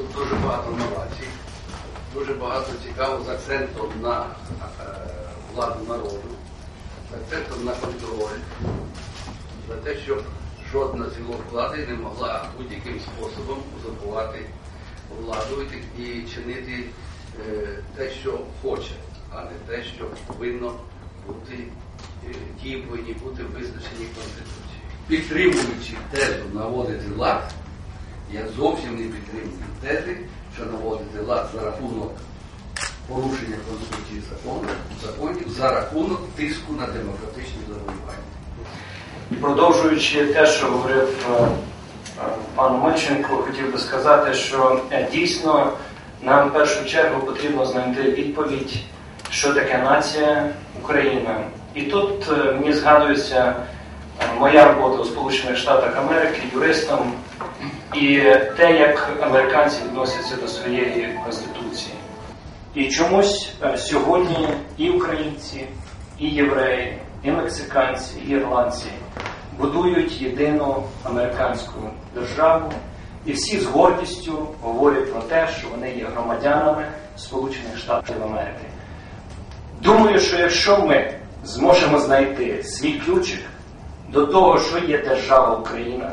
Тут дуже багато новацій, дуже багато цікаво з акцентом на е, владу народу, з акцентом на контроль, за те, щоб жодна з гілок влади не могла будь-яким способом узурпувати владу і чинити е, те, що хоче, а не те, що повинно бути, е, дії повинні бути визначені Конституцією. Підтримуючи тезу наводити лад, я зовсім не підтримую тези, що наводити лад за рахунок порушення Конституції закону, законів за рахунок тиску на демократичні завоювання. Продовжуючи те, що говорив е, пан Мельченко, хотів би сказати, що е, дійсно нам в першу чергу потрібно знайти відповідь, що таке нація Україна. І тут е, мені згадується моя робота у Сполучених Штатах Америки юристом і те, як американці відносяться до своєї конституції. І чомусь е, сьогодні і українці, і євреї, і мексиканці, і ірландці будують єдину американську державу, і всі з гордістю говорять про те, що вони є громадянами Сполучених Штатів Америки. Думаю, що якщо ми зможемо знайти свій ключик до того, що є держава Україна,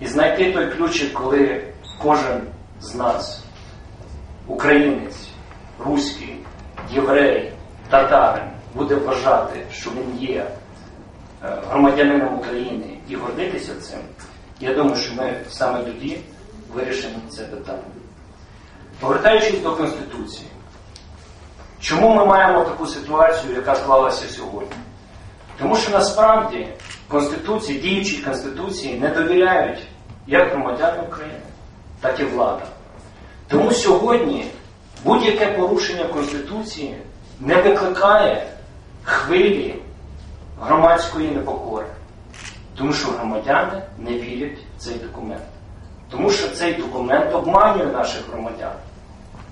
і знайти той ключик, коли кожен з нас, українець, руський, єврей, татарин, буде вважати, що він є е, громадянином України і гордитися цим, я думаю, що ми саме тоді вирішимо це питання. Повертаючись до Конституції, чому ми маємо таку ситуацію, яка склалася сьогодні? Тому що насправді Конституції, діючій Конституції не довіряють як громадяни України, так і влада. Тому сьогодні будь-яке порушення Конституції не викликає хвилі громадської непокори. Тому що громадяни не вірять в цей документ. Тому що цей документ обманює наших громадян.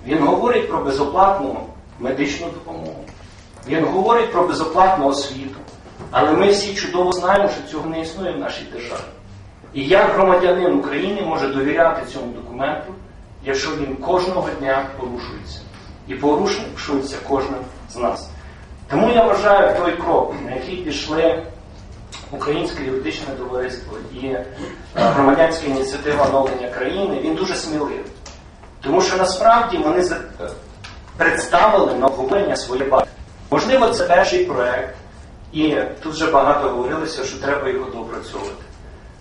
Він говорить про безоплатну медичну допомогу. Він говорить про безоплатну освіту. Але ми всі чудово знаємо, що цього не існує в нашій державі. І як громадянин України може довіряти цьому документу, якщо він кожного дня порушується. І порушується кожним з нас. Тому я вважаю той крок, на який пішли Українське юридичне товариство і е, громадянська ініціатива оновлення країни, він дуже сміливий. Тому що насправді вони е, представили на обговорення своє бачення. Можливо, це перший проект, і тут вже багато говорилося, що треба його доопрацьовувати.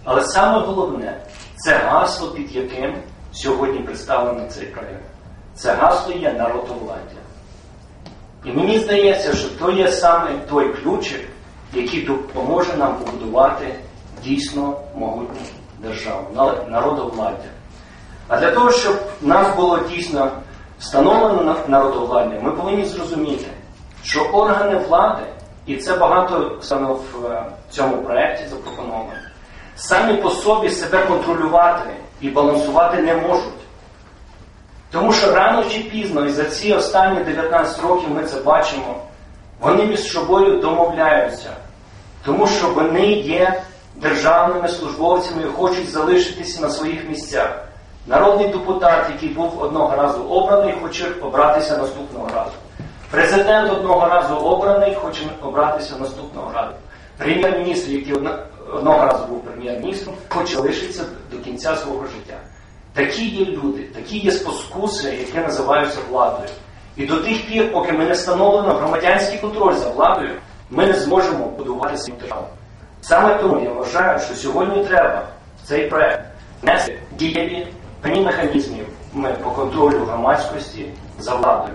Але саме головне це гасло, під яким сьогодні представлений цей проект. Це гасло є народовладдя. І мені здається, що то є саме той ключик, який допоможе нам побудувати дійсно могутню державу, на- народовладдя. А для того, щоб нас було дійсно встановлено на- народовладдя, ми повинні зрозуміти, що органи влади, і це багато саме в е, цьому проєкті запропоновано, самі по собі себе контролювати і балансувати не можуть. Тому що рано чи пізно, і за ці останні 19 років ми це бачимо, вони між собою домовляються, тому що вони є державними службовцями і хочуть залишитися на своїх місцях. Народний депутат, який був одного разу обраний, хоче обратися наступного разу. Президент одного разу обраний, хоче обратися наступного разу. Прем'єр-міністр, який одного разу був прем'єр-міністром, хоче залишитися до кінця свого життя. Такі є люди, такі є споскуси, які називаються владою. І до тих пір, поки ми не встановлено громадянський контроль за владою, ми не зможемо будувати свою державу. Саме тому я вважаю, що сьогодні треба в цей проект внести дієві певні механізмів по контролю громадськості за владою.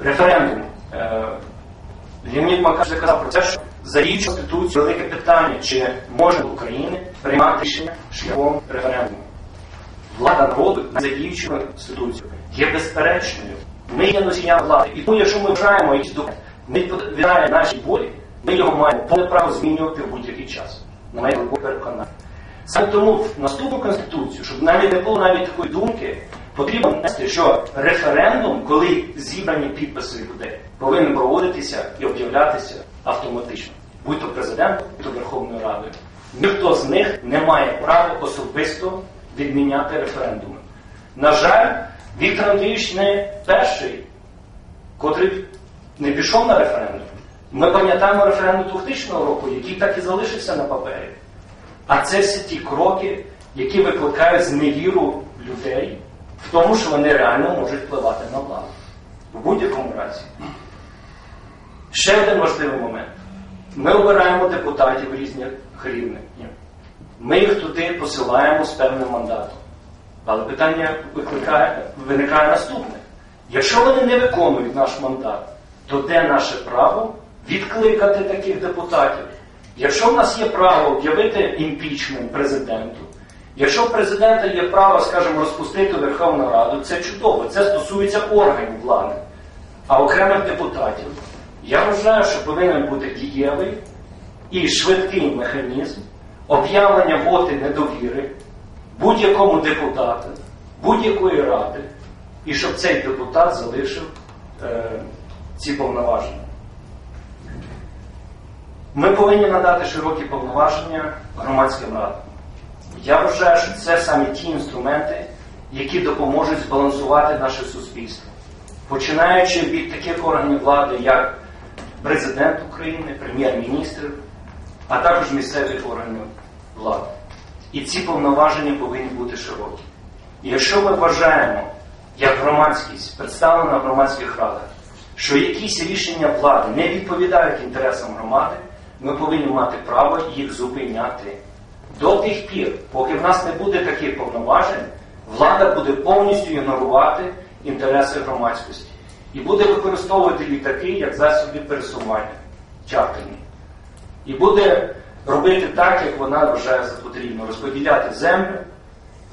Референдум. Е, Леонід Макар казав про те, що за її конституцію велике питання, чи може Україна приймати рішення шляхом референдуму. Влада народу за діючу конституцію є безперечною. Ми є носіями влади. І тому, якщо ми вважаємо якісь документи, не відповідає нашій волі, ми його маємо повне право змінювати в будь-який час. На моє глибоке переконання. Саме тому в наступну конституцію, щоб навіть не було навіть такої думки, потрібно внести, що референдум, коли зібрані підписи людей, повинен проводитися і об'являтися автоматично. Будь то президентом, будь то Верховною Радою. Ніхто з них не має права особисто відміняти референдуми. На жаль, Віктор Андрійович не перший, котрий не пішов на референдум. Ми пам'ятаємо референдум 2000 року, який так і залишився на папері. А це всі ті кроки, які викликають зневіру людей в тому, що вони реально можуть впливати на владу. В будь-якому разі. Ще один важливий момент. Ми обираємо депутатів різних рівнів. Ми їх туди посилаємо з певним мандатом. Але питання викликає, виникає наступне. Якщо вони не виконують наш мандат, то де наше право відкликати таких депутатів? Якщо в нас є право об'явити імпічмент президенту, якщо в президента є право, скажімо, розпустити Верховну Раду, це чудово, це стосується органів влади, а окремих депутатів. Я вважаю, що повинен бути дієвий і швидкий механізм об'явлення воти недовіри будь-якому депутату, будь-якої ради, і щоб цей депутат залишив е, ці повноваження. Ми повинні надати широкі повноваження громадським радам. Я вважаю, що це саме ті інструменти, які допоможуть збалансувати наше суспільство, починаючи від таких органів влади, як президент України, прем'єр-міністр, а також місцевих органів влади. І ці повноваження повинні бути широкі. І якщо ми вважаємо, як громадськість, представлена в громадських радах, що якісь рішення влади не відповідають інтересам громади, ми повинні мати право їх зупиняти. До тих пір, поки в нас не буде таких повноважень, влада буде повністю ігнорувати інтереси громадськості і буде використовувати літаки як засоби пересування чартерні. І буде робити так, як вона вважає за потрібно, розподіляти землю,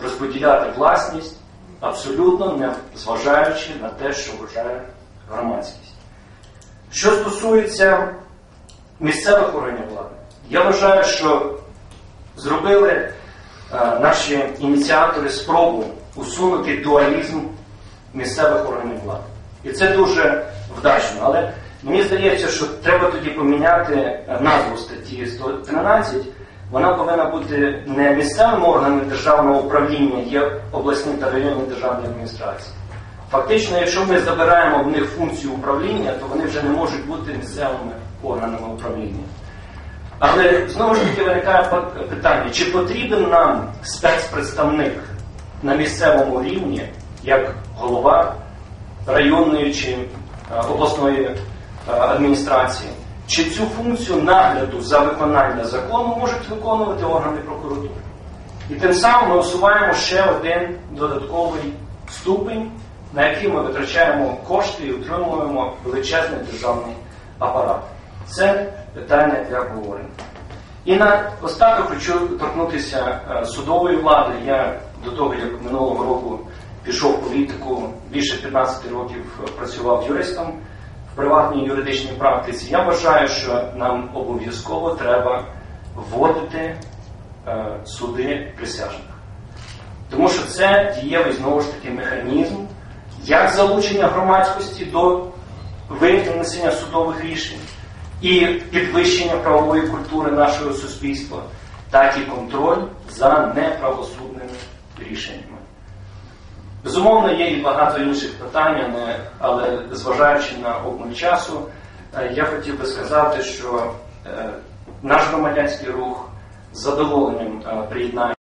розподіляти власність, абсолютно не зважаючи на те, що вважає громадськість. Що стосується місцевих органів влади, я вважаю, що зробили е, наші ініціатори спробу усунути дуалізм місцевих органів влади. І це дуже вдачно. Але мені здається, що треба тоді поміняти е, назву статті 113. Вона повинна бути не місцевими органами державного управління, є обласні та районні державні адміністрації. Фактично, якщо ми забираємо в них функцію управління, то вони вже не можуть бути місцевими органами управління. Але знову ж таки виникає питання, чи потрібен нам спецпредставник на місцевому рівні, як голова районної чи обласної адміністрації, чи цю функцію нагляду за виконання закону можуть виконувати органи прокуратури? І тим самим ми усуваємо ще один додатковий ступень, на який ми витрачаємо кошти і утримуємо величезний державний апарат. Це питання для обговорення. І на остаток хочу торкнутися судової влади. Я до того, як минулого року пішов в політику, більше 15 років працював юристом в приватній юридичній практиці. Я вважаю, що нам обов'язково треба вводити е, суди присяжних. Тому що це дієвий знову ж таки механізм як залучення громадськості до винесення судових рішень і підвищення правової культури нашого суспільства, так і контроль за неправосудними рішеннями. Безумовно, є і багато інших питань, але зважаючи на обмаль часу, я хотів би сказати, що наш громадянський рух з задоволенням приєднає.